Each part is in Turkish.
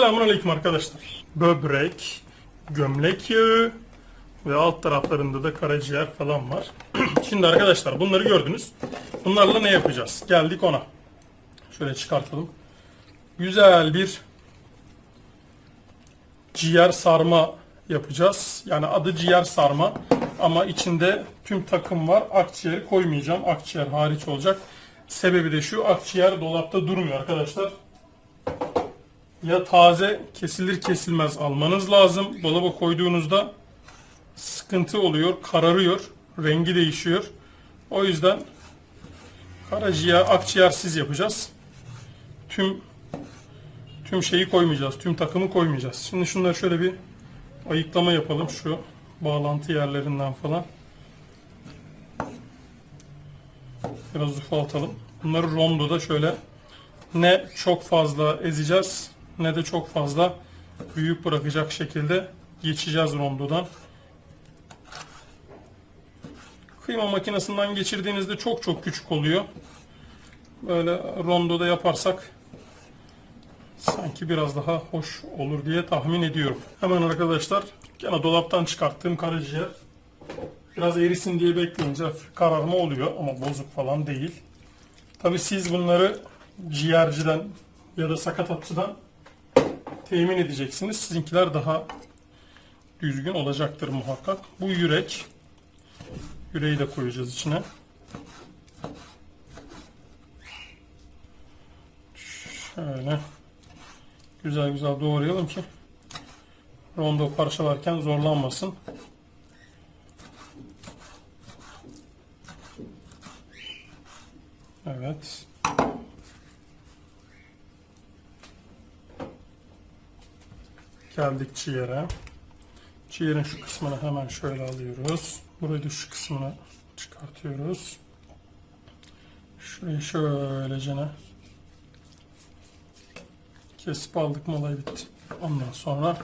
Selamun Aleyküm arkadaşlar. Böbrek, gömlek yağı ve alt taraflarında da karaciğer falan var. Şimdi arkadaşlar bunları gördünüz. Bunlarla ne yapacağız? Geldik ona. Şöyle çıkartalım. Güzel bir ciğer sarma yapacağız. Yani adı ciğer sarma ama içinde tüm takım var. Akciğeri koymayacağım. Akciğer hariç olacak. Sebebi de şu akciğer dolapta durmuyor arkadaşlar. Ya taze kesilir kesilmez almanız lazım. Dolaba koyduğunuzda sıkıntı oluyor, kararıyor, rengi değişiyor. O yüzden karaciğer, akciğersiz yapacağız. Tüm tüm şeyi koymayacağız, tüm takımı koymayacağız. Şimdi şunları şöyle bir ayıklama yapalım şu bağlantı yerlerinden falan. Biraz ufaltalım. Bunları rondoda şöyle ne çok fazla ezeceğiz ne de çok fazla büyük bırakacak şekilde geçeceğiz rondodan. Kıyma makinesinden geçirdiğinizde çok çok küçük oluyor. Böyle rondoda yaparsak sanki biraz daha hoş olur diye tahmin ediyorum. Hemen arkadaşlar gene dolaptan çıkarttığım karaciğer biraz erisin diye bekleyince kararma oluyor ama bozuk falan değil. Tabi siz bunları ciğerciden ya da sakatatçıdan temin edeceksiniz. Sizinkiler daha düzgün olacaktır muhakkak. Bu yürek. Yüreği de koyacağız içine. Şöyle güzel güzel doğrayalım ki rondo parçalarken zorlanmasın. Evet. Geldik ciğere. Ciğerin şu kısmını hemen şöyle alıyoruz. Burayı da şu kısmını çıkartıyoruz. Şurayı şöylece kesip aldık mı bitti. Ondan sonra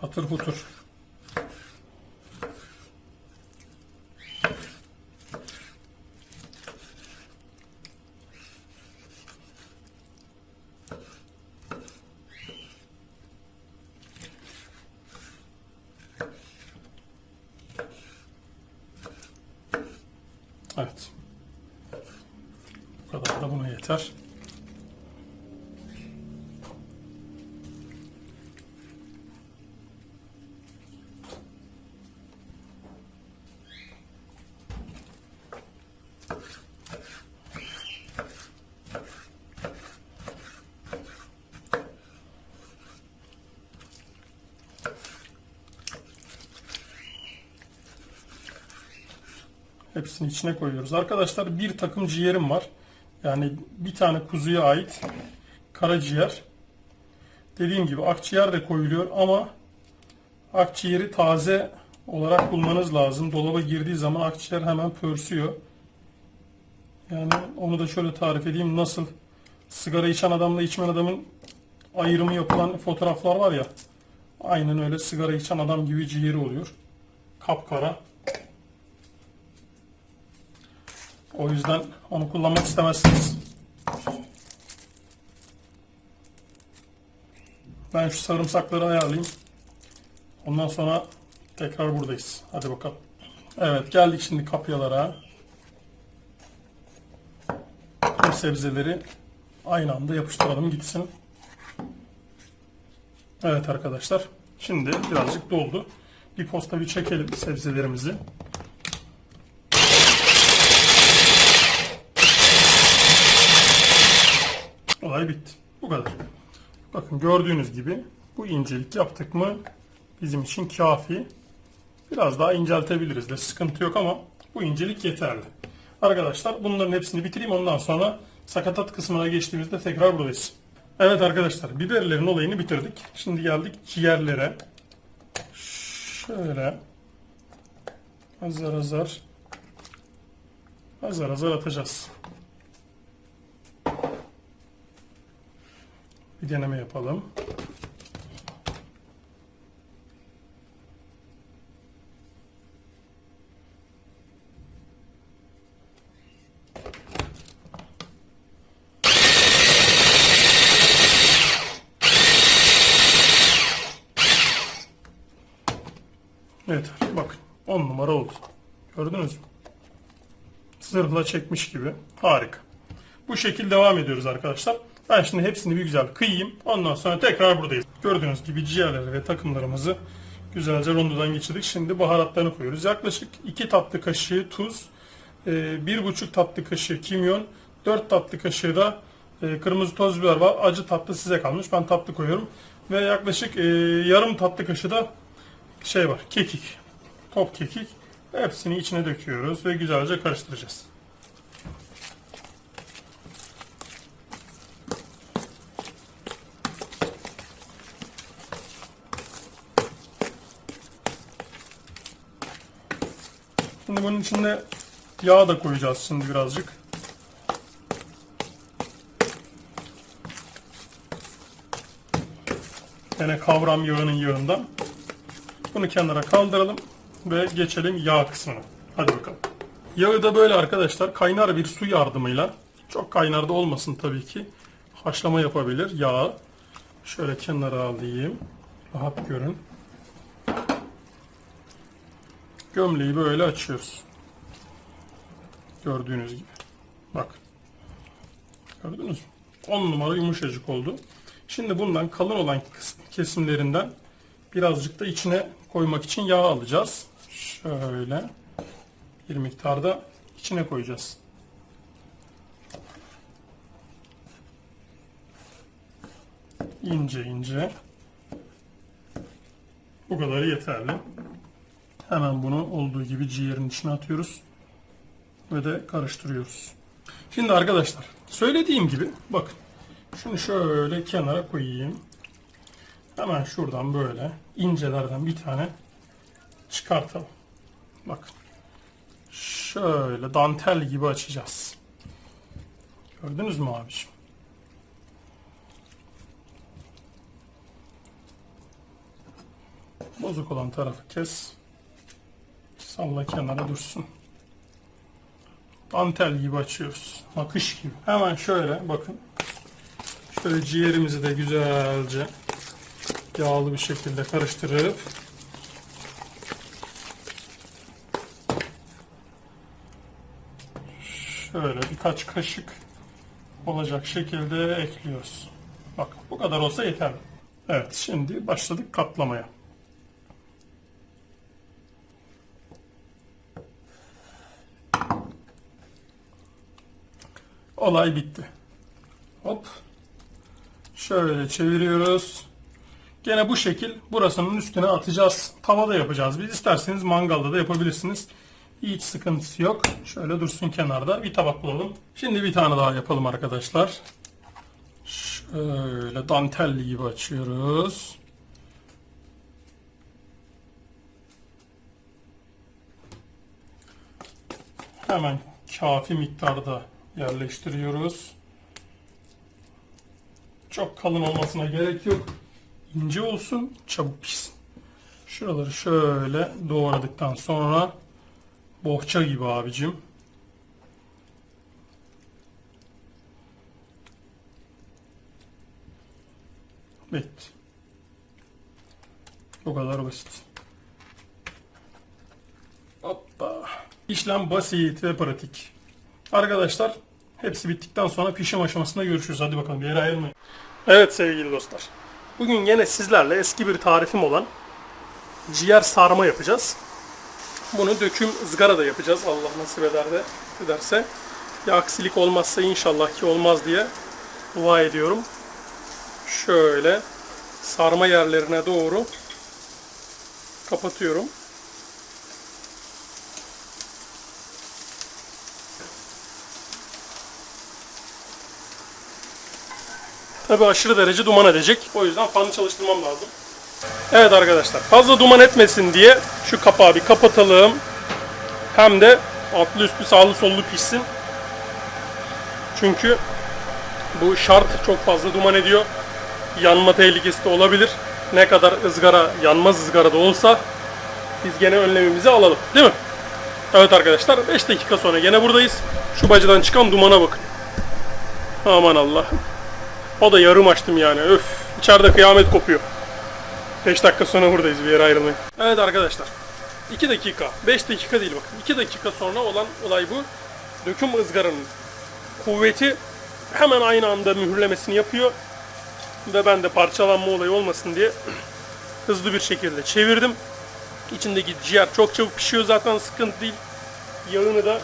hatır hutur. Evet. Bu kadar da buna yeter. Hepsini içine koyuyoruz. Arkadaşlar bir takım ciğerim var. Yani bir tane kuzuya ait karaciğer. Dediğim gibi akciğer de koyuluyor ama akciğeri taze olarak bulmanız lazım. Dolaba girdiği zaman akciğer hemen pörsüyor. Yani onu da şöyle tarif edeyim. Nasıl sigara içen adamla içmeyen adamın ayrımı yapılan fotoğraflar var ya. Aynen öyle sigara içen adam gibi ciğeri oluyor. Kapkara. O yüzden onu kullanmak istemezsiniz. Ben şu sarımsakları ayarlayayım. Ondan sonra tekrar buradayız. Hadi bakalım. Evet geldik şimdi kapyalara. Tüm sebzeleri aynı anda yapıştıralım gitsin. Evet arkadaşlar. Şimdi birazcık doldu. Bir posta bir çekelim sebzelerimizi. Olay bitti. Bu kadar. Bakın gördüğünüz gibi bu incelik yaptık mı bizim için kafi. Biraz daha inceltebiliriz de sıkıntı yok ama bu incelik yeterli. Arkadaşlar bunların hepsini bitireyim ondan sonra sakatat kısmına geçtiğimizde tekrar buradayız. Evet arkadaşlar biberlerin olayını bitirdik. Şimdi geldik ciğerlere. Şöyle azar azar azar azar atacağız. bir deneme yapalım. Evet bakın 10 numara oldu. Gördünüz mü? Zırhla çekmiş gibi. Harika. Bu şekil devam ediyoruz arkadaşlar. Ben şimdi hepsini bir güzel kıyayım. Ondan sonra tekrar buradayız. Gördüğünüz gibi ciğerleri ve takımlarımızı güzelce rondodan geçirdik. Şimdi baharatlarını koyuyoruz. Yaklaşık 2 tatlı kaşığı tuz, 1,5 tatlı kaşığı kimyon, 4 tatlı kaşığı da e, kırmızı toz biber var. Acı tatlı size kalmış. Ben tatlı koyuyorum. Ve yaklaşık e, yarım tatlı kaşığı da şey var. Kekik. Top kekik. Hepsini içine döküyoruz ve güzelce karıştıracağız. Şimdi bunun içinde yağ da koyacağız şimdi birazcık. Yine kavram yağının yağından. Bunu kenara kaldıralım ve geçelim yağ kısmına. Hadi bakalım. Yağı da böyle arkadaşlar kaynar bir su yardımıyla çok kaynar da olmasın tabii ki haşlama yapabilir yağı. Şöyle kenara alayım. Rahat görün. Gömleği böyle açıyoruz. Gördüğünüz gibi. Bak. Gördünüz mü? 10 numara yumuşacık oldu. Şimdi bundan kalın olan kesimlerinden birazcık da içine koymak için yağ alacağız. Şöyle bir miktarda içine koyacağız. İnce ince. Bu kadarı yeterli. Hemen bunu olduğu gibi ciğerin içine atıyoruz. Ve de karıştırıyoruz. Şimdi arkadaşlar söylediğim gibi bakın. Şunu şöyle kenara koyayım. Hemen şuradan böyle incelerden bir tane çıkartalım. Bakın. Şöyle dantel gibi açacağız. Gördünüz mü abiciğim? Bozuk olan tarafı kes. Salla kenara dursun. Dantel gibi açıyoruz. Nakış gibi. Hemen şöyle bakın. Şöyle ciğerimizi de güzelce yağlı bir şekilde karıştırıp şöyle birkaç kaşık olacak şekilde ekliyoruz. Bak bu kadar olsa yeterli. Evet şimdi başladık katlamaya. Olay bitti. Hop. Şöyle çeviriyoruz. Gene bu şekil burasının üstüne atacağız. Tavada yapacağız. Biz isterseniz mangalda da yapabilirsiniz. Hiç sıkıntısı yok. Şöyle dursun kenarda. Bir tabak bulalım. Şimdi bir tane daha yapalım arkadaşlar. Şöyle dantelli gibi açıyoruz. Hemen kafi miktarda yerleştiriyoruz. Çok kalın olmasına gerek yok. İnce olsun, çabuk pişsin. Şuraları şöyle doğradıktan sonra bohça gibi abicim. Bitti. Bu kadar basit. Hoppa. İşlem basit ve pratik. Arkadaşlar hepsi bittikten sonra pişim aşamasında görüşürüz. Hadi bakalım bir yere ayrılmayın. Evet sevgili dostlar. Bugün yine sizlerle eski bir tarifim olan ciğer sarma yapacağız. Bunu döküm ızgarada yapacağız. Allah nasip eder de ederse. Bir aksilik olmazsa inşallah ki olmaz diye dua ediyorum. Şöyle sarma yerlerine doğru kapatıyorum. Tabi aşırı derece duman edecek. O yüzden fanı çalıştırmam lazım. Evet arkadaşlar fazla duman etmesin diye şu kapağı bir kapatalım. Hem de altlı üstlü sağlı sollu pişsin. Çünkü bu şart çok fazla duman ediyor. Yanma tehlikesi de olabilir. Ne kadar ızgara yanmaz ızgara da olsa biz gene önlemimizi alalım. Değil mi? Evet arkadaşlar 5 dakika sonra gene buradayız. Şu bacadan çıkan dumana bakın. Aman Allah'ım. O da yarım açtım yani. Öf. İçeride kıyamet kopuyor. 5 dakika sonra buradayız bir yere ayrılmayın. Evet arkadaşlar. 2 dakika, 5 dakika değil bakın. 2 dakika sonra olan olay bu. Döküm ızgaranın kuvveti hemen aynı anda mühürlemesini yapıyor. Ve ben de parçalanma olayı olmasın diye hızlı bir şekilde çevirdim. İçindeki ciğer çok çabuk pişiyor zaten sıkıntı değil. Yağını da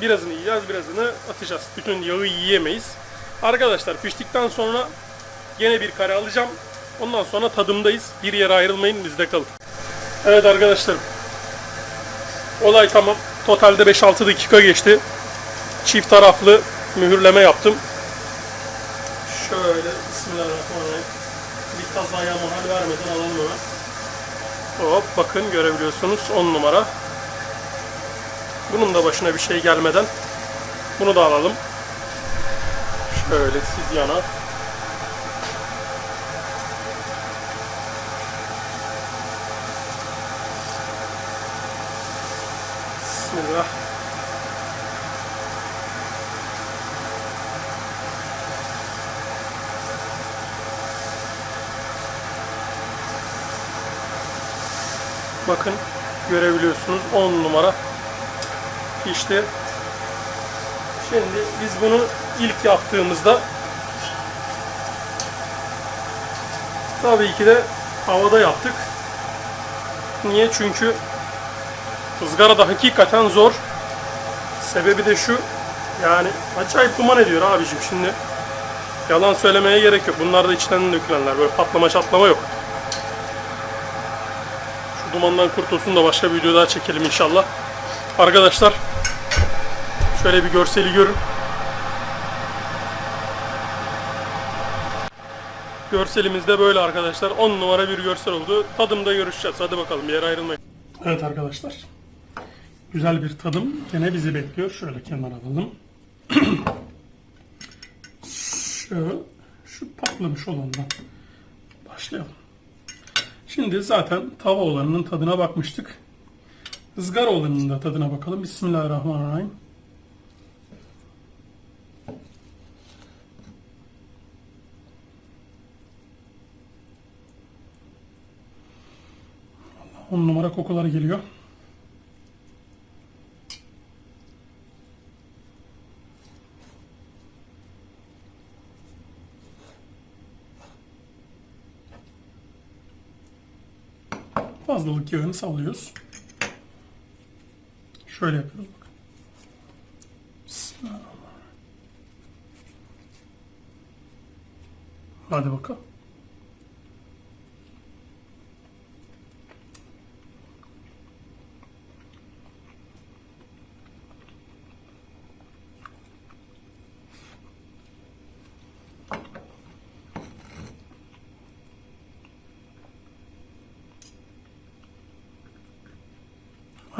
birazını yiyeceğiz, birazını atacağız. Bütün yağı yiyemeyiz. Arkadaşlar piştikten sonra Yine bir kare alacağım. Ondan sonra tadımdayız. Bir yere ayrılmayın bizde kalın. Evet arkadaşlarım. Olay tamam. Totalde 5-6 dakika geçti. Çift taraflı mühürleme yaptım. Şöyle Bismillahirrahmanirrahim. Bir kazaya mahal vermeden alalım hemen. Hop bakın görebiliyorsunuz 10 numara. Bunun da başına bir şey gelmeden bunu da alalım. Şöyle siz yana. Bismillah. Bakın görebiliyorsunuz 10 numara pişti. Şimdi biz bunu ilk yaptığımızda tabii ki de havada yaptık. Niye? Çünkü ızgara da hakikaten zor. Sebebi de şu. Yani acayip duman ediyor abicim şimdi. Yalan söylemeye gerek yok. Bunlar da içten dökülenler. Böyle patlama çatlama yok. Şu dumandan kurtulsun da başka bir video daha çekelim inşallah. Arkadaşlar şöyle bir görseli görün. Görselimiz de böyle arkadaşlar. 10 numara bir görsel oldu. Tadımda görüşeceğiz. Hadi bakalım yere ayrılmayın. Evet arkadaşlar. Güzel bir tadım gene bizi bekliyor. Şöyle kenara alalım. şu, şu patlamış olandan başlayalım. Şimdi zaten tava olanının tadına bakmıştık. Izgara olanının da tadına bakalım. Bismillahirrahmanirrahim. On numara kokuları geliyor. Fazlalık yağını sallıyoruz. Şöyle yapıyoruz. Hadi bakalım.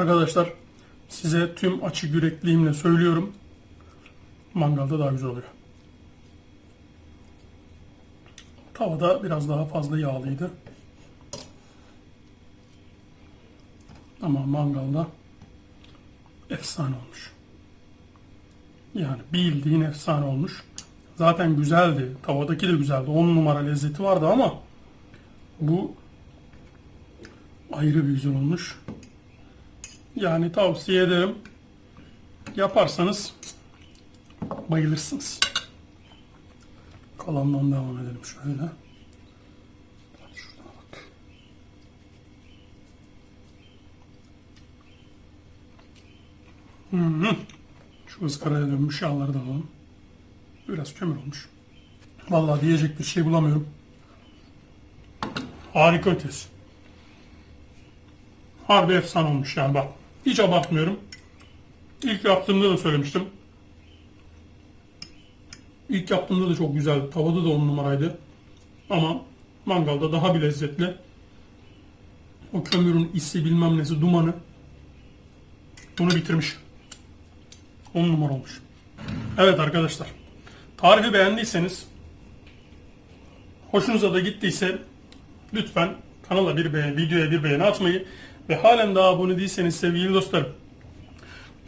Arkadaşlar size tüm açık yürekliğimle söylüyorum. Mangalda daha güzel oluyor. Tavada biraz daha fazla yağlıydı. Ama mangalda efsane olmuş. Yani bildiğin efsane olmuş. Zaten güzeldi. Tavadaki de güzeldi. 10 numara lezzeti vardı ama bu ayrı bir güzel olmuş. Yani tavsiye ederim. Yaparsanız bayılırsınız. Kalandan devam edelim şöyle. Bak. Hı -hı. Şu ızgaraya dönmüş yağları da alalım. Biraz kömür olmuş. Vallahi diyecek bir şey bulamıyorum. Harika ötesi. Harbi efsane olmuş yani bak. Hiç abartmıyorum. İlk yaptığımda da söylemiştim. İlk yaptığımda da çok güzeldi. Tavada da on numaraydı. Ama mangalda daha bir lezzetli. O kömürün isi bilmem nesi dumanı bunu bitirmiş. 10 numara olmuş. Evet arkadaşlar. Tarifi beğendiyseniz hoşunuza da gittiyse lütfen kanala bir beğeni, videoya bir beğeni atmayı ve halen daha abone değilseniz sevgili dostlarım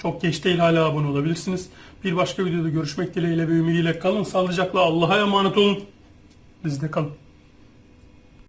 çok geç değil hala abone olabilirsiniz. Bir başka videoda görüşmek dileğiyle ve ümidiyle kalın. Sağlıcakla Allah'a emanet olun. Bizde kalın.